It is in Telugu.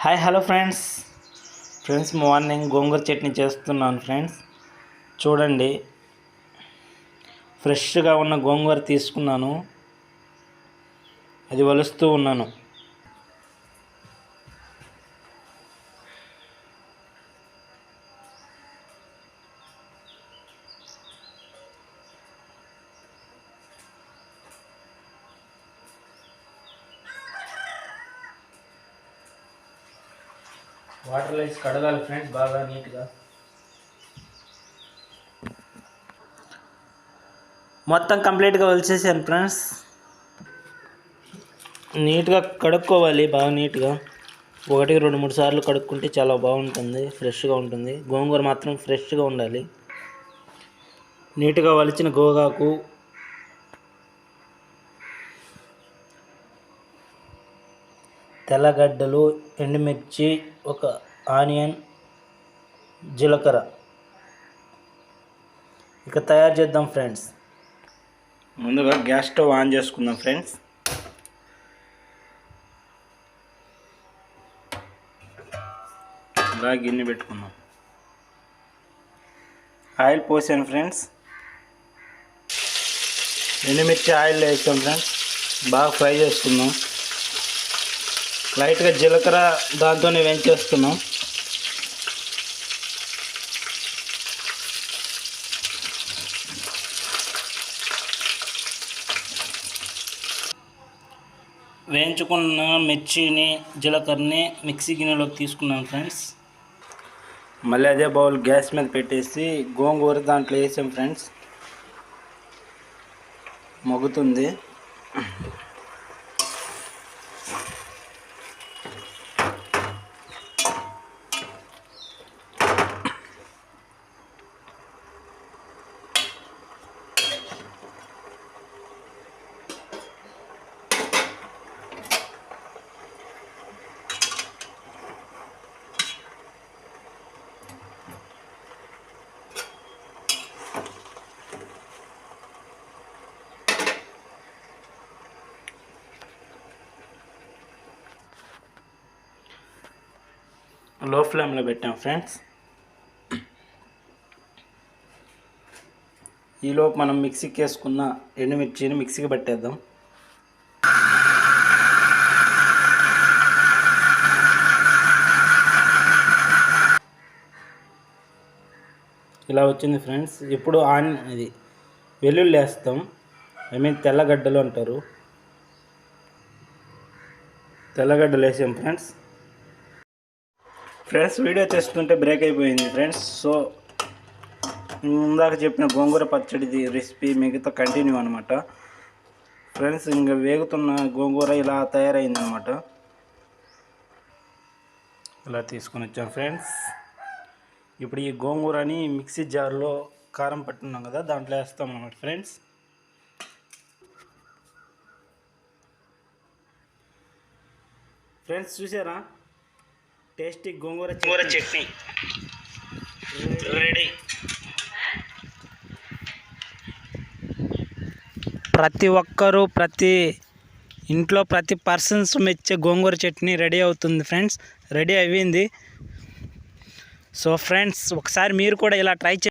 Hi hello friends. Friends morning gongura chutney చేస్తున్నాను ఫ్రెండ్స్. చూడండి. ఫ్రెష్గా ఉన్న గోంగూర తీసుకున్నాను. అది వలుస్తూ ఉన్నాను. వాటర్ వేసి కడగాలి ఫ్రెండ్స్ బాగా నీట్గా. మొత్తం కంప్లీట్గా వలిసేసాను ఫ్రెండ్స్. నీట్గా కడుక్కోవాలి బాగా నీట్గా. ఒకటికి రెండు మూడు సార్లు కడుక్కుంటే చాలా బాగుంటుంది ఫ్రెష్గా ఉంటుంది. గోంగూర మాత్రం ఫ్రెష్గా ఉండాలి. నీట్గా వలిచిన గోగాకు తెల్లగడ్డలు ఎండుమిర్చి ఒక ఆనియన్ జీలకర్ర. ఇక తయారు చేద్దాం ఫ్రెండ్స్. ముందుగా గ్యాస్ స్టవ్ ఆన్ చేసుకుందాం ఫ్రెండ్స్. ఇలా గిన్నె పెట్టుకుందాం. ఆయిల్ పోసాను ఫ్రెండ్స్. ఎండుమిర్చి ఆయిల్ వేసాం ఫ్రెండ్స్. బాగా ఫ్రై చేసుకుందాం. లైట్గా జీలకర్ర దాంతోనే వేయించేస్తున్నాం. వేయించుకున్న మిర్చిని జీలకర్రని మిక్సీ గిన్నెలోకి తీసుకున్నాం ఫ్రెండ్స్. మళ్ళీ అదే బౌల్ గ్యాస్ మీద పెట్టేసి గోంగూర దాంట్లో వేసాం ఫ్రెండ్స్. మగ్గుతుంది. లో ఫ్లేమ్లో పెట్టాం ఫ్రెండ్స్ ఈలోపు మనం మిక్సీకి వేసుకున్న ఎండుమిర్చిని మిక్సీకి పట్టేద్దాం. ఇలా వచ్చింది ఫ్రెండ్స్ ఇప్పుడు ఆన్ ఇది వెల్లుల్లి వేస్తాం. ఐ మీన్ తెల్లగడ్డలు అంటారు. తెల్లగడ్డలు వేసాం ఫ్రెండ్స్ ఫ్రెండ్స్ వీడియో చేస్తుంటే బ్రేక్ అయిపోయింది ఫ్రెండ్స్. సో ఇందాక చెప్పిన గోంగూర పచ్చడిది రెసిపీ మిగతా కంటిన్యూ అనమాట ఫ్రెండ్స్ ఇంకా వేగుతున్న గోంగూర ఇలా తయారైంది అనమాట ఇలా తీసుకొని వచ్చాం ఫ్రెండ్స్. ఇప్పుడు ఈ గోంగూరని మిక్సీ జార్లో కారం పట్టున్నాం కదా దాంట్లో వేస్తాం అనమాట ఫ్రెండ్స్. ఫ్రెండ్స్ చూసారా? టేస్టీ గోంగూర గోంగూర చట్నీ. రెడీ ప్రతి ఒక్కరూ ప్రతి ఇంట్లో ప్రతి పర్సన్స్ మెచ్చే గోంగూర చట్నీ రెడీ అవుతుంది ఫ్రెండ్స్ రెడీ అయ్యింది. సో ఫ్రెండ్స్ ఒకసారి మీరు కూడా ఇలా ట్రై చే